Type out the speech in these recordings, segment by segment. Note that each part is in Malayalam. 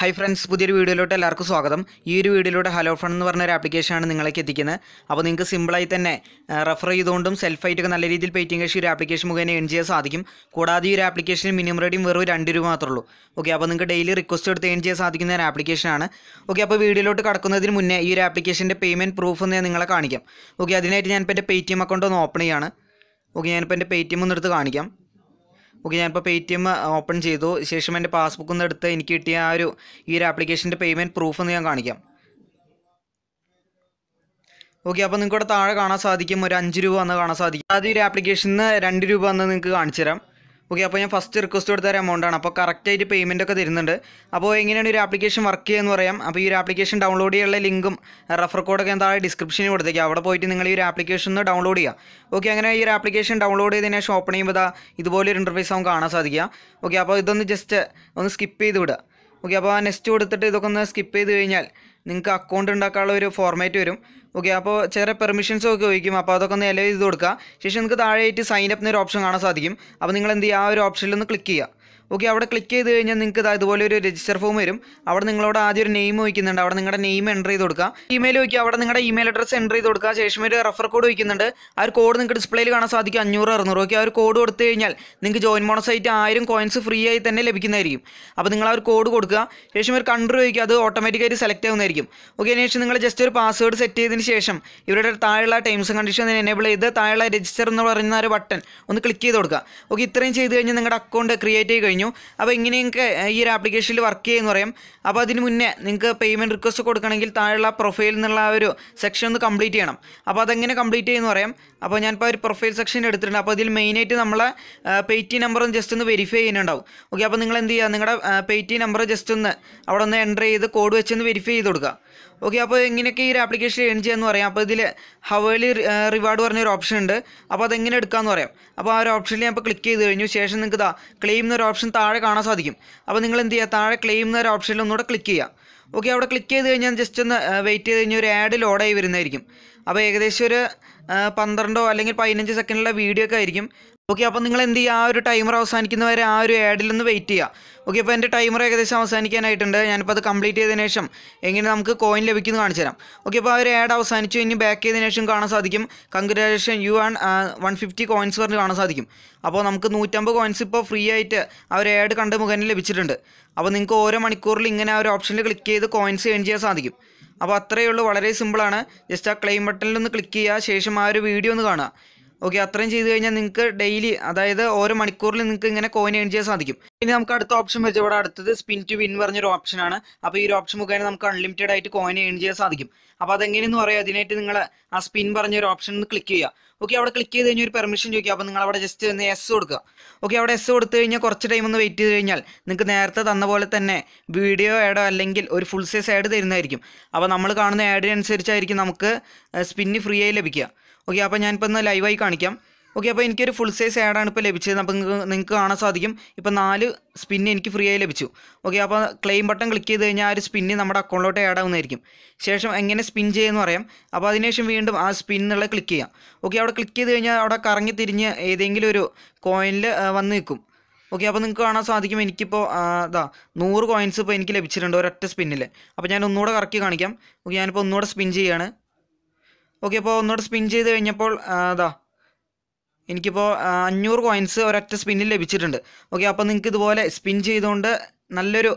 ഹൈ ഫ്രണ്ട്സ് പുതിയൊരു വീഡിയോയിലോട്ട് എല്ലാവർക്കും സ്വാഗതം. ഈ ഒരു വീഡിയോയിലൂടെ ഹലോ ഫൺ എന്ന് പറഞ്ഞ ഒരു ആപ്ലിക്കേഷനാണ് നിങ്ങളേക്ക് എത്തിക്കുന്നത്. അപ്പോൾ നിങ്ങൾക്ക് സിമ്പിളായി തന്നെ റെഫർ ചെയ്തുകൊണ്ടും സെൽഫായിട്ടൊക്കെ നല്ല രീതിയിൽ പെയിറ്റിംഗ് കഴിച്ച് ഒരു ആപ്ലിക്കേഷൻ മുഖേന ഏൺ ചെയ്യാൻ സാധിക്കും. കൂടാതെ ഈ ഒരു ആപ്ലിക്കേഷന് മിനിമം റേഡിയും വെറും രണ്ട് രൂപ മാത്രമേ ഉള്ളൂ. ഓക്കെ അപ്പോൾ നിങ്ങൾക്ക് ഡെയിലി റിക്വസ്റ്റ് എടുത്ത് ഏൺ ചെയ്യാൻ സാധിക്കുന്ന ഒരു ആപ്ലിക്കേഷനാണ് ഓക്കെ അപ്പോൾ വീഡിയോയിലോട്ട് കടക്കുന്നതിന് മുന്നേ ഈ ഒരു ആപ്ലിക്കേഷന്റെ പേയ്മെന്റ് പ്രൂഫ് എന്ന് ഞാൻ നിങ്ങളെ കാണിക്കാം. ഓക്കെ അതിനായിട്ട് ഞാനിപ്പോൾ എന്റെ പേ ടി എം അക്കൗണ്ട് ഒന്ന് ഓപ്പൺ ചെയ്യാണ്. ഓക്കെ ഞാനിപ്പോൾ എന്റെ പേ ടി എം ഒന്ന് എടുത്ത് കാണിക്കാം. ഓക്കെ ഞാനിപ്പോൾ പേ ടി എം ഓപ്പൺ ചെയ്തു. ശേഷം എന്റെ പാസ്ബുക്ക് ഒന്ന് എടുത്ത് എനിക്ക് കിട്ടിയ ആ ഒരു ഈ ഒരു ആപ്ലിക്കേഷന്റെ പേയ്മെന്റ് പ്രൂഫ് ഒന്ന് ഞാൻ കാണിക്കാം. ഓക്കെ അപ്പോൾ നിങ്ങൾക്ക് ഇവിടെ താഴെ കാണാൻ സാധിക്കും. ഒരു അഞ്ച് രൂപ എന്ന് കാണാൻ സാധിക്കും. ആദ്യം ഒരു ആപ്ലിക്കേഷനിൽ നിന്ന് രണ്ട് രൂപ എന്ന് നിങ്ങൾക്ക് കാണിച്ചു തരാം ഓക്കെ അപ്പോൾ ഞാൻ ഫസ്റ്റ് റിക്വസ്റ്റ് കൊടുത്ത ഒരു എമൗണ്ടാണ് അപ്പോൾ കറക്റ്റായിട്ട് പേയ്മെന്റ് ഒക്കെ തരുന്നുണ്ട്. അപ്പോൾ എങ്ങനെയാണ് ഒരു ആപ്ലിക്കേഷൻ വർക്ക് ചെയ്യുകയെന്ന് പറയാം. അപ്പോൾ ഈ ഒരു ആപ്ലിക്കേഷൻ ഡൗൺലോഡ് ചെയ്യാനുള്ള ലിങ്കും റെഫർ കോഡൊക്കെ ഞാൻ താഴെ ഡിസ്ക്രിപ്ഷനിൽ കൊടുത്തേക്കാം. അവിടെ പോയിട്ട് നിങ്ങൾ ഈ ഒരു ആപ്ലിക്കേഷൻ ഒന്ന് ഡൗൺലോഡ് ചെയ്യുക. ഓക്കെ അങ്ങനെ ഈ ഒരു ആപ്ലിക്കേഷൻ ഡൗൺലോഡ് ചെയ്തതിന് ശേഷം ഓപ്പൺ ചെയ്യുമ്പോൾ ഇതുപോലെ ഒരു ഇന്റർഫേസ് ആവും കാണാൻ സാധിക്കുക. ഓക്കെ അപ്പോൾ ഇതൊന്ന് ജസ്റ്റ് ഒന്ന് സ്കിപ്പ് ചെയ്ത് വിടുക. ഓക്കെ അപ്പോൾ നെക്സ്റ്റ് കൊടുത്തിട്ട് ഇതൊക്കെ ഒന്ന് സ്കിപ്പ് ചെയ്ത് കഴിഞ്ഞാൽ നിങ്ങൾക്ക് അക്കൗണ്ട് ഉണ്ടാക്കാനുള്ള ഒരു ഫോർമാറ്റ് വരും. ഓക്കെ അപ്പോൾ ചെറിയ പെർമിഷൻസ് ഒക്കെ ചോദിക്കും അപ്പോൾ അതൊക്കെ ഒന്ന് എലവ് ചെയ്ത് കൊടുക്കുക ശേഷം നിങ്ങൾക്ക് താഴെയായിട്ട് സൈൻ അപ്പ് എന്നൊരു ഓപ്ഷൻ കാണാൻ സാധിക്കും. അപ്പോൾ നിങ്ങൾ എന്ത് ചെയ്യുക ആ ഒരു ഓപ്ഷനിൽ ഒന്ന് ക്ലിക്ക് ചെയ്യുക ഓക്കെ അവിടെ ക്ലിക്ക് ചെയ്ത് കഴിഞ്ഞാൽ നിങ്ങൾക്ക് ഇതാ ഇതുപോലെ ഒരു രജിസ്റ്റർ ഫോം വരും. അവിടെ നിങ്ങളോട് ആദ്യം ഒരു നെയിം വയ്ക്കുന്നുണ്ട് അവിടെ നിങ്ങളുടെ നെയിം എന്റർ ചെയ്ത് കൊടുക്കുക. ഇമെയിൽ വയ്ക്കുക അവിടെ നിങ്ങളുടെ ഇമെയിൽ അഡ്രസ്സ് എന്റർ ചെയ്ത് കൊടുക്കുക. ശേഷം ഒരു റെഫർ കോഡ് വയ്ക്കുന്നുണ്ട് ആ ഒരു കോഡ് നിങ്ങൾക്ക് ഡിസ്പ്ലേയിൽ കാണാൻ സാധിക്കും അഞ്ഞൂറ് അറുന്നൂറ്. ഓക്കെ ആ ഒരു കോഡ് കൊടുത്തു കഴിഞ്ഞാൽ നിങ്ങൾക്ക് ജോയിൻ മോണസൈറ്റ് ആയിരം കോയിൻസ് ഫ്രീ ആയി തന്നെ ലഭിക്കുന്നതായിരിക്കും. അപ്പോൾ നിങ്ങൾ ആ ഒരു കോഡ് കൊടുക്കുക. ശേഷം ഒരു കൺട്രി വയ്ക്കുക അത് ഓട്ടോമാറ്റിക്കായിട്ട് സെലക്ട് ആവുന്നതായിരിക്കും. ഓക്കെ അതിനുശേഷം നിങ്ങൾ ജസ്റ്റ് ഒരു പാസ്വേഡ് സെറ്റ് ചെയ്തതിന് ശേഷം ഇവരുടെ താഴെയുള്ള ടൈംസ് കണ്ടീഷൻ എനേബിൾ ചെയ്ത് താഴെയുള്ള രജിസ്റ്റർ എന്ന് പറയുന്ന ഒരു ബട്ടൺ ഒന്ന് ക്ലിക്ക് ചെയ്ത് കൊടുക്കുക. ഓക്കെ ഇത്രയും ചെയ്ത് കഴിഞ്ഞാൽ നിങ്ങളുടെ അക്കൗണ്ട് ക്രിയേറ്റ് ചെയ്ത് കഴിഞ്ഞു. അപ്പോൾ ഇങ്ങനെ നിങ്ങൾക്ക് ഈ ഒരു ആപ്ലിക്കേഷനിൽ വർക്ക് ചെയ്യുമെന്ന് പറയും. അപ്പോൾ അതിന് മുന്നേ നിങ്ങൾക്ക് പേയ്മെന്റ് റിക്വസ്റ്റ് കൊടുക്കണമെങ്കിൽ താഴെയുള്ള പ്രൊഫൈൽ എന്നുള്ള ആ ഒരു സെക്ഷൻ ഒന്ന് കംപ്ലീറ്റ് ചെയ്യണം. അപ്പോൾ അതെങ്ങനെ കംപ്ലീറ്റ് ചെയ്യുമെന്ന് പറയാം. അപ്പോൾ ഞാനിപ്പോൾ ഒരു പ്രൊഫൈൽ സെക്ഷൻ എടുത്തിട്ടുണ്ട്. അപ്പോൾ അതിൽ മെയിനായിട്ട് നമ്മളെ നമ്പർ ഒന്ന് ജസ്റ്റ് ഒന്ന് വെരിഫൈ ചെയ്യുന്നുണ്ടാവും. ഓക്കെ അപ്പോൾ നിങ്ങൾ എന്ത് ചെയ്യുക നിങ്ങളുടെ പേറ്റി നമ്പർ ജസ്റ്റ് ഒന്ന് അവിടെ ഒന്ന് എന്റർ ചെയ്ത് കോഡ് വെച്ചൊന്ന് വെരിഫൈ ചെയ്ത് കൊടുക്കുക. ഓക്കെ അപ്പോൾ എങ്ങനെയൊക്കെ ഈ ഒരു ആപ്ലിക്കേഷൻ ഏൺ ചെയ്യാമെന്ന് പറയാം? അപ്പോൾ ഇതിൽ ഹവേലി റിവാർഡ് പറഞ്ഞൊരു ഓപ്ഷൻ ഉണ്ട്. അപ്പോൾ അതെങ്ങനെ എടുക്കാമെന്ന് പറയാം. അപ്പോൾ ആ ഒരു ഓപ്ഷനിൽ ഞാൻ ഇപ്പോൾ ക്ലിക്ക് ചെയ്ത് കഴിഞ്ഞു. ശേഷം നിങ്ങൾക്ക് ഇതാ ക്ലെയിം എന്നൊരു ഓപ്ഷൻ താഴെ കാണാൻ സാധിക്കും. അപ്പോൾ നിങ്ങൾ എന്ത് ചെയ്യുക? താഴെ ക്ലെയിം എന്നൊരു ഓപ്ഷനിൽ ഒന്നുകൂടെ ക്ലിക്ക് ചെയ്യുക. ഓക്കെ അവിടെ ക്ലിക്ക് ചെയ്ത് കഴിഞ്ഞാൽ ജസ്റ്റ് ഒന്ന് വെയിറ്റ് ചെയ്ത് കഴിഞ്ഞാൽ ഒരു ആഡ് ലോഡായി വരുന്നതായിരിക്കും. അപ്പോൾ ഏകദേശം ഒരു പന്ത്രണ്ടോ അല്ലെങ്കിൽ പതിനഞ്ച് സെക്കൻഡിലെ വീഡിയോ ഒക്കെ ആയിരിക്കും. ഓക്കെ അപ്പോൾ നിങ്ങൾ എന്ത് ചെയ്യുക? ആ ഒരു ടൈമർ അവസാനിക്കുന്നവരെ ആ ഒരു ആഡിൽ ഒന്ന് വെയിറ്റ് ചെയ്യുക. ഓക്കെ അപ്പോൾ എന്റെ ടൈമർ ഏകദേശം അവസാനിക്കാനായിട്ടുണ്ട്. ഞാനിപ്പോൾ അത് കംപ്ലീറ്റ് ചെയ്തതിന് ശേഷം എങ്ങനെ നമുക്ക് കോയിൻ ലഭിക്കുന്നു കാണിച്ചു തരാം. ഓക്കെ അപ്പോൾ ആ ഒരു ആഡ് അവസാനിച്ചു. ഇനി ബാക്ക് ചെയ്തതിന് ശേഷം കാണാൻ സാധിക്കും. Congratulation you earn one fifty coins പറഞ്ഞ് കാണാൻ സാധിക്കും. അപ്പോൾ നമുക്ക് നൂറ്റമ്പത് കോയിൻസ് ഇപ്പോൾ ഫ്രീ ആയിട്ട് ആ ഒരു ആഡ് കണ്ട് മുഖേന ലഭിച്ചിട്ടുണ്ട്. അപ്പോൾ നിങ്ങൾക്ക് ഓരോ മണിക്കൂറിൽ ഇങ്ങനെ ആ ഒരു ഓപ്ഷനിൽ ക്ലിക്ക് ചെയ്ത് കോയിൻസ് ഏൺ ചെയ്യാൻ സാധിക്കും. അപ്പോൾ അത്രയേ ഉള്ളൂ. വളരെ സിമ്പിളാണ് ജസ്റ്റ് ആ ക്ലെയിം ബട്ടണിൽ ഒന്ന് ക്ലിക്ക് ചെയ്യുക. ശേഷം ആ ഒരു വീഡിയോ ഒന്ന് കാണുക. ഓക്കെ അത്രയും ചെയ്ത് കഴിഞ്ഞാൽ നിങ്ങൾക്ക് ഡെയിലി അതായത് ഓരോ മണിക്കൂറിൽ നിങ്ങൾക്ക് ഇങ്ങനെ കോയിൻ ഏൺ ചെയ്യാൻ സാധിക്കും. ഇനി നമുക്ക് അടുത്ത ഓപ്ഷൻ വെച്ച് ഇവിടെ അടുത്തത് സ്പിൻ ടു വിൻ പറഞ്ഞൊരു ഓപ്ഷനാണ് അപ്പോൾ ഈ ഒരു ഓപ്ഷൻ മുഖേന നമുക്ക് അൺലിമിറ്റഡ് ആയിട്ട് കോയിൻ ഏൺ ചെയ്യാൻ സാധിക്കും. അപ്പോൾ അതെങ്ങനെയെന്ന് പറയാം? അതിനായിട്ട് നിങ്ങൾ ആ സ്പിൻ പറഞ്ഞ ഒരു ഓപ്ഷൻ ക്ലിക്ക് ചെയ്യുക. ഓക്കെ അവിടെ ക്ലിക്ക് ചെയ്ത് കഴിഞ്ഞാൽ ഒരു പെർമിഷൻ ചോദിക്കുക. അപ്പോൾ നിങ്ങൾ അവിടെ ജസ്റ്റ് ഒന്ന് എസ് കൊടുക്കുക. ഓക്കെ അവിടെ എസ് കൊടുത്തു കഴിഞ്ഞാൽ കുറച്ച് ടൈം ഒന്ന് വെയിറ്റ് ചെയ്ത് കഴിഞ്ഞാൽ നിങ്ങൾക്ക് നേരത്തെ തന്ന പോലെ തന്നെ വീഡിയോ ആഡോ അല്ലെങ്കിൽ ഒരു ഫുൾ സൈസ് ആഡ് തരുന്നതായിരിക്കും. അപ്പോൾ നമ്മൾ കാണുന്ന ആഡിനനുസരിച്ചായിരിക്കും നമുക്ക് സ്പിന്ന് ഫ്രീ ആയി ലഭിക്കുക. ഓക്കെ അപ്പോൾ ഞാനിപ്പോൾ ഒന്ന് ലൈവായി കാണിക്കാം. ഓക്കെ അപ്പോൾ എനിക്കൊരു ഫുൾ സൈസ് ആഡാണ് ഇപ്പോൾ ലഭിച്ചത്. അപ്പോൾ നിങ്ങൾക്ക് കാണാൻ സാധിക്കും. ഇപ്പോൾ നാല് സ്പിന്ന് എനിക്ക് ഫ്രീ ആയി ലഭിച്ചു. ഓക്കെ അപ്പോൾ ക്ലെയിം ബട്ടൺ ക്ലിക്ക് ചെയ്ത് കഴിഞ്ഞാൽ ആ ഒരു സ്പിന്ന് നമ്മുടെ അക്കൗണ്ടിലോട്ട് ആഡ് ആവുന്നതായിരിക്കും. ശേഷം എങ്ങനെ സ്പിൻ ചെയ്യുമെന്ന് പറയാം. അപ്പോൾ അതിനുശേഷം വീണ്ടും ആ സ്പിന്നുള്ള ക്ലിക്ക് ചെയ്യാം. ഓക്കെ അവിടെ ക്ലിക്ക് ചെയ്ത് കഴിഞ്ഞാൽ അവിടെ കറങ്ങി തിരിഞ്ഞ് ഏതെങ്കിലും ഒരു കോയിനിൽ വന്ന് നിൽക്കും ഓക്കെ അപ്പോൾ നിങ്ങൾക്ക് കാണാൻ സാധിക്കും. എനിക്കിപ്പോൾ ഇതാ നൂറ് കോയിൻസ് ഇപ്പോൾ എനിക്ക് ലഭിച്ചിട്ടുണ്ട് ഒരൊറ്റ സ്പിന്നിൽ അപ്പോൾ ഞാൻ ഒന്നുകൂടെ കറക്കി കാണിക്കാം. ഓക്കെ ഞാനിപ്പോൾ ഒന്നുകൂടെ സ്പിൻ ചെയ്യാണ്. ഓക്കെ അപ്പോൾ ഒന്നുകൂടെ സ്പിൻ ചെയ്ത് കഴിഞ്ഞപ്പോൾ അതാ എനിക്കിപ്പോൾ അഞ്ഞൂറ് കോയിൻസ് ഒരൊറ്റ സ്പിന്നിൽ ലഭിച്ചിട്ടുണ്ട്. ഓക്കെ അപ്പോൾ നിങ്ങൾക്ക് ഇതുപോലെ സ്പിൻ ചെയ്തുകൊണ്ട് നല്ലൊരു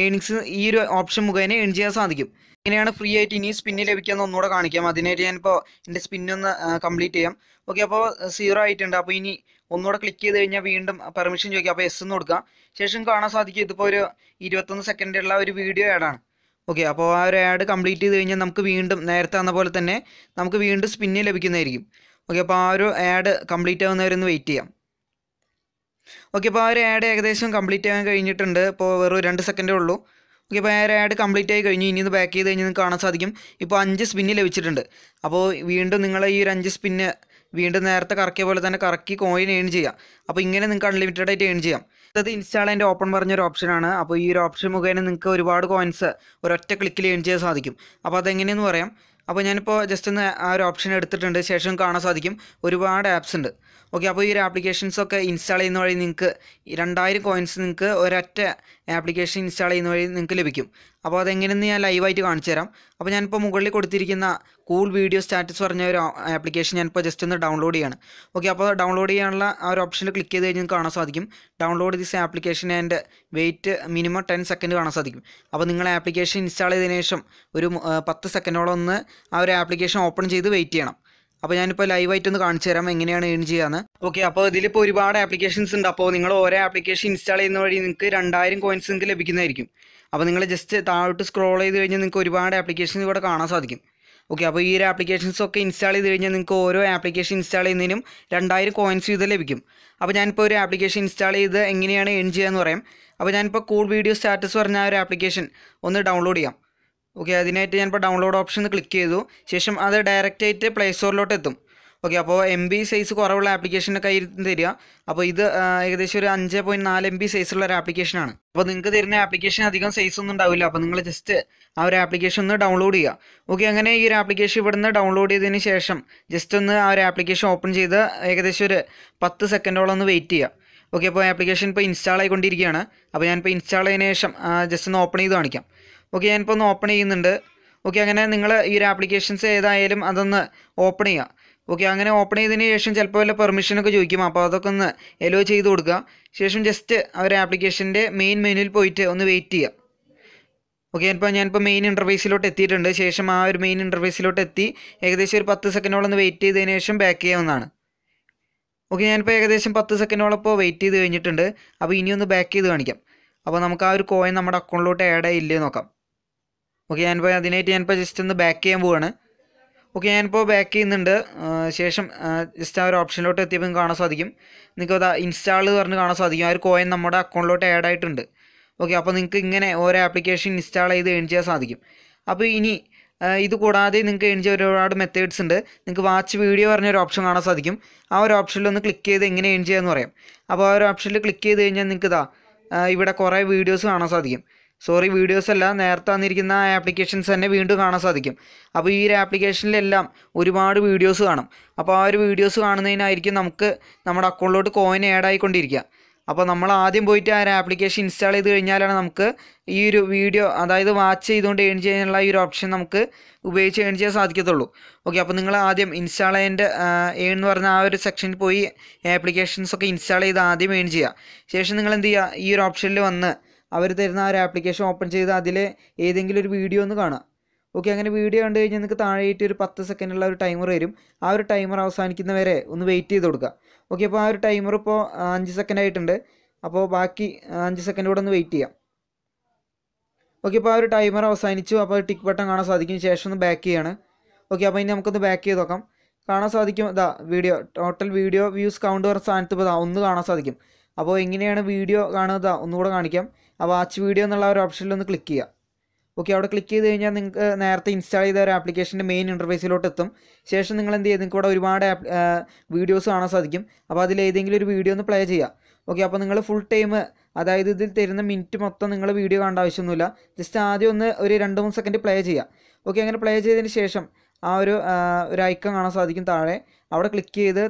ഏണിങ്സ് ഈ ഒരു ഓപ്ഷൻ മുഖേന ഏൺ ചെയ്യാൻ സാധിക്കും. ഇങ്ങനെയാണ് ഫ്രീ ആയിട്ട് ഇനി സ്പിന്ന് ലഭിക്കാമെന്ന് ഒന്നുകൂടെ കാണിക്കാം. അതിനായിട്ട് ഞാനിപ്പോൾ എന്റെ സ്പിന്നൊന്ന് കംപ്ലീറ്റ് ചെയ്യാം. ഓക്കെ അപ്പോൾ സീറോ ആയിട്ടുണ്ട്. അപ്പോൾ ഇനി ഒന്നുകൂടെ ക്ലിക്ക് ചെയ്ത് കഴിഞ്ഞാൽ വീണ്ടും പെർമിഷൻ ചോദിക്കാം. അപ്പോൾ എസ് എന്ന് കൊടുക്കാം. ശേഷം കാണാൻ സാധിക്കും ഇതിപ്പോൾ ഒരു ഇരുപത്തൊന്ന് സെക്കൻഡുള്ള ഒരു വീഡിയോ ആഡാണ് ഓക്കെ അപ്പോൾ ആ ഒരു ആഡ് കംപ്ലീറ്റ് ചെയ്ത് കഴിഞ്ഞാൽ നമുക്ക് വീണ്ടും നേരത്തെ വന്ന പോലെ തന്നെ നമുക്ക് വീണ്ടും സ്പിന്ന് ലഭിക്കുന്നതായിരിക്കും. ഓക്കെ അപ്പോൾ ആ ഒരു ആഡ് കംപ്ലീറ്റ് ആവുന്നവരൊന്ന് വെയിറ്റ് ചെയ്യാം. ഓക്കെ അപ്പോൾ ആ ഒരു ആഡ് ഏകദേശം കംപ്ലീറ്റ് ആകാൻ കഴിഞ്ഞിട്ടുണ്ട്. ഇപ്പോൾ വെറും രണ്ട് സെക്കൻഡേ ഉള്ളൂ. ഓക്കെ അപ്പോൾ ആ ആഡ് കംപ്ലീറ്റ് ആയി കഴിഞ്ഞു ഇനി ഇത് ബാക്ക് ചെയ്ത് കഴിഞ്ഞാൽ കാണാൻ സാധിക്കും. ഇപ്പോൾ അഞ്ച് സ്പിന്ന് ലഭിച്ചിട്ടുണ്ട്. അപ്പോൾ വീണ്ടും നിങ്ങൾ ഈ ഒരു അഞ്ച് സ്പിന്ന് വീണ്ടും നേരത്തെ കറക്കിയ പോലെ തന്നെ കറക്കി കോയിൻ ഏൺ ചെയ്യാം. അപ്പോൾ ഇങ്ങനെ നിങ്ങൾക്ക് അൺലിമിറ്റഡ് ആയിട്ട് ഏൺ ചെയ്യാം. അത് ഇൻസ്റ്റാൾ ആൻഡ് ഓപ്പൺ പറഞ്ഞൊരു ഓപ്ഷനാണ്. അപ്പോൾ ഈ ഒരു ഓപ്ഷൻ മുഖേന നിങ്ങൾക്ക് ഒരുപാട് കോയിൻസ് ഒരൊറ്റ ക്ലിക്കിൽ ഏൺ ചെയ്യാൻ സാധിക്കും. അപ്പോൾ അതെങ്ങനെയെന്ന് പറയാം? അപ്പോൾ ഞാനിപ്പോൾ ജസ്റ്റ് ഒന്ന് ആ ഒരു ഓപ്ഷൻ എടുത്തിട്ടുണ്ട്. ശേഷം കാണാൻ സാധിക്കും. ഒരുപാട് ആപ്സ് ഉണ്ട്. ഓക്കെ അപ്പോൾ ഈ ഒരു ആപ്ലിക്കേഷൻസ് ഒക്കെ ഇൻസ്റ്റാൾ ചെയ്യുന്ന വഴി നിങ്ങൾക്ക് രണ്ടായിരം കോയിൻസ് നിങ്ങൾക്ക് ഒരൊറ്റ ആപ്ലിക്കേഷൻ ഇൻസ്റ്റാൾ ചെയ്യുന്ന വഴി നിങ്ങൾക്ക് ലഭിക്കും. അപ്പോൾ അതെങ്ങനെയെന്ന് ഞാൻ ലൈവായിട്ട് കാണിച്ചു തരാം. അപ്പോൾ ഞാനിപ്പോൾ മുകളിൽ കൊടുത്തിരിക്കുന്ന കൂൾ വീഡിയോ സ്റ്റാറ്റസ് പറഞ്ഞ ഒരു ആപ്ലിക്കേഷൻ ഞാനിപ്പോൾ ജസ്റ്റ് ഒന്ന് ഡൗൺലോഡ് ചെയ്യാണ്. ഓക്കെ അപ്പോൾ ഡൗൺലോഡ് ചെയ്യാനുള്ള ആ ഒരു ഓപ്ഷനിൽ ക്ലിക്ക് ചെയ്ത് കഴിഞ്ഞാൽ കാണാൻ സാധിക്കും. Download this application and wait minimum ten second കാണാൻ സാധിക്കും. അപ്പോൾ നിങ്ങൾ ആപ്ലിക്കേഷൻ ഇൻസ്റ്റാൾ ചെയ്തതിനു ശേഷം ഒരു പത്ത് സെക്കൻഡോളം ഒന്ന് ആ ഒരു ആപ്ലിക്കേഷൻ ഓപ്പൺ ചെയ്ത് വെയിറ്റ് ചെയ്യണം. അപ്പോൾ ഞാനിപ്പോൾ ലൈവായിട്ട് ഒന്ന് കാണിച്ചു തരാം എങ്ങനെയാണ് ഏൺ ചെയ്യാന്ന്. ഓക്കെ അപ്പോൾ ഇതിലിപ്പോൾ ഒരുപാട് ആപ്ലിക്കേഷൻസ് ഉണ്ട്. അപ്പോൾ നിങ്ങൾ ഓരോ ആപ്ലിക്കേഷൻ ഇൻസ്റ്റാൾ ചെയ്യുന്ന വഴി നിങ്ങൾക്ക് രണ്ടായിരം കോയിൻസ് നിങ്ങൾക്ക് ലഭിക്കുന്നതായിരിക്കും. അപ്പോൾ നിങ്ങൾ ജസ്റ്റ് താഴോട്ട് സ്ക്രോൾ ചെയ്ത് കഴിഞ്ഞാൽ നിങ്ങൾക്ക് ഒരുപാട് ആപ്ലിക്കേഷൻസ് ഇവിടെ കാണാൻ സാധിക്കും. ഓക്കെ അപ്പോൾ ഈ ഒരു ആപ്ലിക്കേഷൻസ് ഒക്കെ ഇൻസ്റ്റാൾ ചെയ്ത് കഴിഞ്ഞാൽ നിങ്ങൾക്ക് ഓരോ ആപ്ലിക്കേഷൻ ഇൻസ്റ്റാൾ ചെയ്യുന്നതിനും രണ്ടായിരം കോയിൻസ് വീതം ലഭിക്കും. അപ്പോൾ ഞാനിപ്പോൾ ഒരു ആപ്ലിക്കേഷൻ ഇൻസ്റ്റാൾ ചെയ്ത് എങ്ങനെയാണ് ഏൺ ചെയ്യുക എന്ന് പറയാം. അപ്പോൾ ഞാനിപ്പോൾ കൂൾ വീഡിയോ സ്റ്റാറ്റസ് പറഞ്ഞ ഒരു ആപ്ലിക്കേഷൻ ഒന്ന് ഡൗൺലോഡ് ചെയ്യാം. ഓക്കെ അതിനായിട്ട് ഞാനിപ്പോൾ ഡൗൺലോഡ് ഓപ്ഷൻ ക്ലിക്ക് ചെയ്തു. ശേഷം അത് ഡയറക്റ്റ് ആയിട്ട് പ്ലേ സ്റ്റോറിലോട്ട് എത്തും. ഓക്കെ അപ്പോൾ എം ബി സൈസ് കുറവുള്ള ആപ്ലിക്കേഷന്റെ കയ്യിൽ തരിക. അപ്പോൾ ഇത് ഏകദേശം ഒരു അഞ്ച് പോയിന്റ് നാല് എം ബി സൈസുള്ള ഒരു ആപ്ലിക്കേഷനാണ് അപ്പോൾ നിങ്ങൾക്ക് തരുന്ന ആപ്ലിക്കേഷൻ അധികം സൈസ് ഒന്നും ഉണ്ടാവില്ല. അപ്പോൾ നിങ്ങൾ ജസ്റ്റ് ആ ഒരു ആപ്ലിക്കേഷൻ ഒന്ന് ഡൗൺലോഡ് ചെയ്യുക. ഓക്കെ അങ്ങനെ ഈ ഒരു ആപ്ലിക്കേഷൻ ഇവിടുന്ന് ഡൗൺലോഡ് ചെയ്തതിന് ശേഷം ജസ്റ്റ് ഒന്ന് ആ ഒരു ആപ്ലിക്കേഷൻ ഓപ്പൺ ചെയ്ത് ഏകദേശം ഒരു പത്ത് സെക്കൻഡോളം ഒന്ന് വെയിറ്റ് ചെയ്യുക. ഓക്കെ അപ്പോൾ ആപ്ലിക്കേഷൻ ഇപ്പോൾ ഇൻസ്റ്റാൾ ആയിക്കൊണ്ടിരിക്കുകയാണ്. അപ്പോൾ ഞാനിപ്പോൾ ഇൻസ്റ്റാൾ ചെയ്തതിന് ശേഷം ജസ്റ്റ് ഒന്ന് ഓപ്പൺ ചെയ്ത് കാണിക്കാം. ഓക്കെ ഞാനിപ്പോൾ ഒന്ന് ഓപ്പൺ ചെയ്യുന്നുണ്ട്. ഓക്കെ അങ്ങനെ നിങ്ങൾ ഈ ഒരു ആപ്ലിക്കേഷൻസ് ഏതായാലും അതൊന്ന് ഓപ്പൺ ചെയ്യുക ഓക്കെ അങ്ങനെ ഓപ്പൺ ചെയ്തതിന് ശേഷം ചിലപ്പോൾ വല്ല പെർമിഷനൊക്കെ ചോദിക്കും. അപ്പോൾ അതൊക്കെ ഒന്ന് എലോ ചെയ്ത് കൊടുക്കുക ശേഷം ജസ്റ്റ് ഒരു ആപ്ലിക്കേഷന്റെ മെയിൻ മെനുവിൽ പോയിട്ട് ഒന്ന് വെയിറ്റ് ചെയ്യുക ഓക്കെ ഇപ്പോൾ ഞാനിപ്പോൾ മെയിൻ ഇന്റർഫേസിലോട്ട് എത്തിയിട്ടുണ്ട്. ശേഷം ആ ഒരു മെയിൻ ഇന്റർഫേസിലോട്ട് എത്തി. ഏകദേശം ഒരു പത്ത് സെക്കൻഡോളം ഒന്ന് വെയിറ്റ് ചെയ്തതിന് ശേഷം ബാക്ക് ചെയ്യാവുന്നതാണ്. ഓക്കെ ഞാനിപ്പോൾ ഏകദേശം പത്ത് സെക്കൻഡോളം ഇപ്പോൾ വെയിറ്റ് ചെയ്ത് കഴിഞ്ഞിട്ടുണ്ട്. അപ്പോൾ ഇനിയൊന്ന് ബാക്ക് ചെയ്ത് കാണിക്കാം. അപ്പോൾ നമുക്ക് ആ ഒരു കോയിൻ നമ്മുടെ അക്കൗണ്ടിലോട്ട് ആഡ് ആയില്ലേ നോക്കാം. ഓക്കെ ഞാനിപ്പോൾ അതിനായിട്ട് ഞാനിപ്പോൾ ജസ്റ്റ് ഒന്ന് ബാക്ക് ചെയ്യാൻ പോവാണ്. ഓക്കെ ഞാനിപ്പോൾ ബാക്ക് ചെയ്യുന്നുണ്ട്. ശേഷം ജസ്റ്റ് ആ ഒരു ഓപ്ഷനിലോട്ട് എത്തിയപ്പോൾ കാണാൻ സാധിക്കും. നിങ്ങൾക്ക് അത് ഇൻസ്റ്റാൾ പറഞ്ഞ് കാണാൻ സാധിക്കും. ആ ഒരു കോയിൻ നമ്മുടെ അക്കൗണ്ടിലോട്ട് ആഡ് ആയിട്ടുണ്ട്. ഓക്കെ അപ്പോൾ നിങ്ങൾക്ക് ഇങ്ങനെ ഓരോ ആപ്ലിക്കേഷൻ ഇൻസ്റ്റാൾ ചെയ്ത് ഏൺ ചെയ്യാൻ സാധിക്കും. അപ്പോൾ ഇനി ഇത് കൂടാതെ നിങ്ങൾക്ക് ഏൺ ചെയ്യാൻ ഒരുപാട് മെത്തേഡ്സ് ഉണ്ട്. നിങ്ങൾക്ക് വാച്ച് വീഡിയോ പറഞ്ഞൊരു ഓപ്ഷൻ കാണാൻ സാധിക്കും. ആ ഒരു ഓപ്ഷനിൽ ഒന്ന് ക്ലിക്ക് ചെയ്ത് എങ്ങനെ ഏൺ ചെയ്യാമെന്ന് പറയാം. അപ്പോൾ ആ ഒരു ഓപ്ഷനിൽ ക്ലിക്ക് ചെയ്ത് കഴിഞ്ഞാൽ നിങ്ങൾക്ക് ഇതാ ഇവിടെ കുറേ വീഡിയോസ് കാണാൻ സാധിക്കും. സോറി വീഡിയോസ് അല്ല നേരത്തെ വന്നിരിക്കുന്ന ആപ്ലിക്കേഷൻസ് തന്നെ വീണ്ടും കാണാൻ സാധിക്കും. അപ്പോൾ ഈ ഒരു ആപ്ലിക്കേഷനിലെല്ലാം ഒരുപാട് വീഡിയോസ് കാണും. അപ്പോൾ ആ ഒരു വീഡിയോസ് കാണുന്നതിനായിരിക്കും നമുക്ക് നമ്മുടെ അക്കൗണ്ടിലോട്ട് കോയിൻ ആഡ് ആയിക്കൊണ്ടിരിക്കുക. അപ്പോൾ നമ്മൾ ആദ്യം പോയിട്ട് ആ ഒരു ആപ്ലിക്കേഷൻ ഇൻസ്റ്റാൾ ചെയ്ത് കഴിഞ്ഞാലാണ് നമുക്ക് ഈ ഒരു വീഡിയോ അതായത് വാച്ച് ചെയ്തുകൊണ്ട് ഏൺ ചെയ്യാനുള്ള ഈ ഒരു ഓപ്ഷൻ നമുക്ക് ഉപയോഗിച്ച് ഏൺ ചെയ്യാൻ സാധിക്കത്തുള്ളൂ. ഓക്കെ അപ്പോൾ നിങ്ങൾ ആദ്യം ഇൻസ്റ്റാൾ ചെയ്യേണ്ട ഏൺ എന്ന് പറഞ്ഞ ആ ഒരു സെക്ഷനിൽ പോയി ആപ്ലിക്കേഷൻസ് ഒക്കെ ഇൻസ്റ്റാൾ ചെയ്ത് ആദ്യം ഏൺ ചെയ്യുക. ശേഷം നിങ്ങൾ എന്ത് ചെയ്യുക? ഈ ഒരു ഓപ്ഷനിൽ വന്ന് അവർ തരുന്ന ആ ഒരു ആപ്ലിക്കേഷൻ ഓപ്പൺ ചെയ്ത് അതിൽ ഏതെങ്കിലും ഒരു വീഡിയോ ഒന്ന് കാണുക. ഓക്കെ അങ്ങനെ വീഡിയോ കണ്ടു കഴിഞ്ഞാൽ നിങ്ങൾക്ക് താഴെയായിട്ട് ഒരു പത്ത് സെക്കൻഡുള്ള ഒരു ടൈമർ വരും. ആ ഒരു ടൈമർ അവസാനിക്കുന്നവരെ ഒന്ന് വെയിറ്റ് ചെയ്ത് കൊടുക്കുക ഓക്കെ അപ്പോൾ ആ ഒരു ടൈമർ ഇപ്പോൾ അഞ്ച് സെക്കൻഡ് ആയിട്ടുണ്ട്. അപ്പോൾ ബാക്കി അഞ്ച് സെക്കൻഡ് കൂടെ ഒന്ന് വെയിറ്റ് ചെയ്യാം. ഓക്കെ അപ്പോൾ ആ ഒരു ടൈമർ അവസാനിച്ചു. അപ്പോൾ ടിക്ക് ബട്ടൺ കാണാൻ സാധിക്കും ശേഷം ഒന്ന് ബാക്ക് ചെയ്യാണ്. ഓക്കെ അപ്പോൾ ഇനി നമുക്കൊന്ന് ബാക്ക് ചെയ്ത് നോക്കാം. കാണാൻ സാധിക്കും ഇതാ video total video views count പറഞ്ഞ സ്ഥാനത്ത് ഇപ്പോൾ ഒന്ന് കാണാൻ സാധിക്കും. അപ്പോൾ എങ്ങനെയാണ് വീഡിയോ കാണുന്നത് ഒന്നുകൂടെ കാണിക്കാം. ആ വാച്ച് വീഡിയോ എന്നുള്ള ഒരു ഓപ്ഷനിൽ ഒന്ന് ക്ലിക്ക് ചെയ്യുക. ഓക്കെ അവിടെ ക്ലിക്ക് ചെയ്ത് കഴിഞ്ഞാൽ നിങ്ങൾക്ക് നേരത്തെ ഇൻസ്റ്റാൾ ചെയ്ത ഒരു ആപ്ലിക്കേഷന്റെ മെയിൻ ഇന്റർഫേസിലോട്ട് എത്തും. ശേഷം നിങ്ങൾ എന്ത് ചെയ്യും? നിങ്ങൾക്ക് ഇവിടെ ഒരുപാട് വീഡിയോസ് കാണാൻ സാധിക്കും. അപ്പോൾ അതിൽ ഏതെങ്കിലും ഒരു വീഡിയോ ഒന്ന് പ്ലേ ചെയ്യുക. ഓക്കെ അപ്പോൾ നിങ്ങൾ ഫുൾ ടൈം അതായത് ഇതിൽ തരുന്ന മിനിറ്റ് മൊത്തം നിങ്ങൾ വീഡിയോ കാണേണ്ട ആവശ്യമൊന്നുമില്ല. ജസ്റ്റ് ആദ്യം ഒന്ന് ഒരു രണ്ട് മൂന്ന് സെക്കൻഡ് പ്ലേ ചെയ്യുക. ഓക്കെ അങ്ങനെ പ്ലേ ചെയ്തതിന് ശേഷം ആ ഒരു ഒരു ഐക്കൺ കാണാൻ സാധിക്കും താഴെ. അവിടെ ക്ലിക്ക് ചെയ്ത്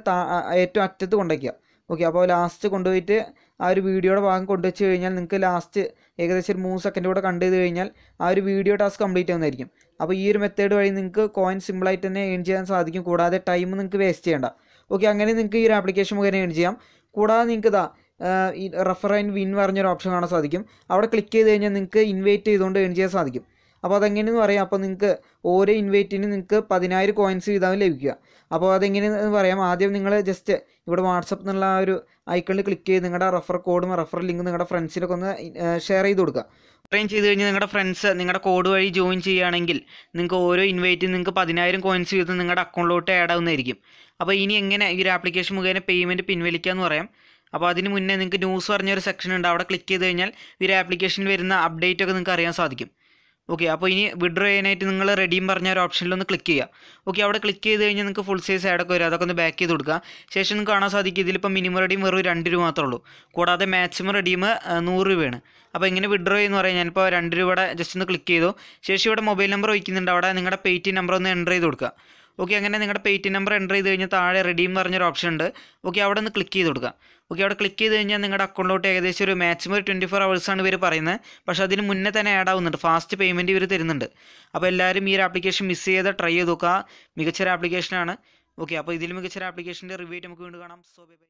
ഏറ്റവും അറ്റത്ത് കൊണ്ടുവയ്ക്കുക. ഓക്കെ അപ്പോൾ ലാസ്റ്റ് കൊണ്ടുപോയിട്ട് ആ ഒരു വീഡിയോയുടെ ഭാഗം കൊണ്ടുവച്ച് കഴിഞ്ഞാൽ നിങ്ങൾക്ക് ലാസ്റ്റ് ഏകദേശം ഒരു മൂന്ന് സെക്കൻഡ് കൂടെ കണ്ടു ചെയ്ത് കഴിഞ്ഞാൽ ആ ഒരു വീഡിയോ ടാസ്ക് കംപ്ലീറ്റ് ആവുന്നതായിരിക്കും. അപ്പോൾ ഈ ഒരു മെത്തേഡ് വഴി നിങ്ങൾക്ക് കോയിൻ സിമ്പിളായിട്ട് തന്നെ ഏൺ ചെയ്യാൻ സാധിക്കും. കൂടാതെ ടൈം നിങ്ങൾക്ക് വേസ്റ്റ് ചെയ്യേണ്ട. ഓക്കെ അങ്ങനെ നിങ്ങൾക്ക് ഈ ഒരു ആപ്ലിക്കേഷൻ മുഖേന ഏൺ ചെയ്യാം. കൂടാതെ നിങ്ങൾക്ക് ഇതാ ഈ റെഫർ ആൻഡ് വിൻ പറഞ്ഞൊരു ഓപ്ഷൻ കാണാൻ സാധിക്കും. അവിടെ ക്ലിക്ക് ചെയ്ത് കഴിഞ്ഞാൽ നിങ്ങൾക്ക് ഇൻവൈറ്റ് ചെയ്തുകൊണ്ട് ഏൺ ചെയ്യാൻ സാധിക്കും. അപ്പോൾ അതെങ്ങനെയെന്ന് പറയാം? അപ്പോൾ നിങ്ങൾക്ക് ഓരോ ഇൻവൈറ്റിന് നിങ്ങൾക്ക് പതിനായിരം കോയിൻസ് വീതം ലഭിക്കുക. അപ്പോൾ അതെങ്ങനെയെന്ന് പറയാം? ആദ്യം നിങ്ങൾ ജസ്റ്റ് ഇവിടെ വാട്സപ്പ് എന്നുള്ള ആ ഒരു ഐക്കണിൽ ക്ലിക്ക് ചെയ്ത് നിങ്ങളുടെ റെഫർ കോഡും റെഫർ ലിങ്കും നിങ്ങളുടെ ഫ്രണ്ട്സിനൊക്കെ ഒന്ന് ഷെയർ ചെയ്ത് കൊടുക്കുക. ഇത്രയും ചെയ്ത് കഴിഞ്ഞാൽ നിങ്ങളുടെ ഫ്രണ്ട്സ് നിങ്ങളുടെ കോഡ് വഴി ജോയിൻ ചെയ്യുകയാണെങ്കിൽ നിങ്ങൾക്ക് ഓരോ ഇൻവൈറ്റും നിങ്ങൾക്ക് പതിനായിരം കോയിൻസ് വീതം നിങ്ങളുടെ അക്കൗണ്ടിലോട്ട് ആഡ് ആവുന്നതായിരിക്കും. അപ്പോൾ ഇനി എങ്ങനെ ഈ ഒരു ആപ്ലിക്കേഷൻ മുഖേന പേയ്മെന്റ് പിൻവലിക്കാമെന്ന് പറയാം. അപ്പോൾ അതിന് മുന്നേ നിങ്ങൾക്ക് ന്യൂസ് പറഞ്ഞൊരു സെക്ഷൻ ഉണ്ട്. അവിടെ ക്ലിക്ക് ചെയ്ത് കഴിഞ്ഞാൽ ഈ ഒരു ആപ്ലിക്കേഷനിൽ വരുന്ന അപ്ഡേറ്റൊക്കെ നിങ്ങൾക്ക് അറിയാൻ സാധിക്കും. ഓക്കെ അപ്പോൾ ഇനി വിഡ്രോ ചെയ്യാനായിട്ട് നിങ്ങൾ റെഡിയും പറഞ്ഞ ഒരു ഓപ്ഷനിൽ ഒന്ന് ക്ലിക്ക് ചെയ്യുക ഓക്കെ അവിടെ ക്ലിക്ക് ചെയ്ത് കഴിഞ്ഞാൽ നിങ്ങൾക്ക് ഫുൾ സൈസ് ആഡൊക്കെ വരും. അതൊക്കെ ഒന്ന് ബാക്ക് ചെയ്ത് കൊടുക്കുക ശേഷം നിങ്ങൾക്ക് കാണാൻ സാധിക്കും ഇതിലിപ്പോൾ മിനിമം റെഡിയും വെറും രണ്ട് രൂപ മാത്രമേ ഉള്ളൂ. കൂടാതെ മാക്സിമം റെഡിയും നൂറ് രൂപയാണ്. അപ്പോൾ ഇങ്ങനെ വിഡ്രോ എന്ന് പറയാം. ഞാനിപ്പോൾ രണ്ട് രൂപയുടെ ജസ്റ്റ് ഒന്ന് ക്ലിക്ക് ചെയ്തു. ശേഷം ഇവിടെ മൊബൈൽ നമ്പർ വയ്ക്കുന്നുണ്ട് അവിടെ നിങ്ങളുടെ പേയ്റ്റി നമ്പർ ഒന്ന് എന്റർ ചെയ്ത് കൊടുക്കുക ഓക്കെ അങ്ങനെ നിങ്ങളുടെ പേറ്റി നമ്പർ എന്റർ ചെയ്ത് കഴിഞ്ഞാൽ താഴെ റെഡീം പറഞ്ഞൊരു ഓപ്ഷൻ ഉണ്ട്. ഓക്കെ അവിടെ നിന്ന് ക്ലിക്ക് ചെയ്ത് കൊടുക്കുക ഓക്കെ അവിടെ ക്ലിക്ക് ചെയ്ത് കഴിഞ്ഞാൽ നിങ്ങളുടെ അക്കൗണ്ടിലോട്ട് ഏകദേശം ഒരു മാക്സിമം ഒരു ട്വന്റി ഫോർ ആണ് ഇവർ പറയുന്നത്. പക്ഷേ അതിന് മുന്നേ തന്നെ ആഡ് ആവുന്നുണ്ട്. ഫാസ്റ്റ് പേയ്മെന്റ് ഇവർ തരുന്നുണ്ട്. അപ്പോൾ എല്ലാവരും ഈ ഒരു ആപ്ലിക്കേഷൻ മിസ് ചെയ്ത് ട്രൈ ചെയ്ത് നോക്കുക. മികച്ചൊരു ആപ്ലിക്കേഷനാണ് ഓക്കെ അപ്പോൾ ഇതിൽ മികച്ചൊരു ആപ്ലിക്കേഷന്റെ റിവ്യൂ നമുക്ക് വീണ്ടും കാണാം. So by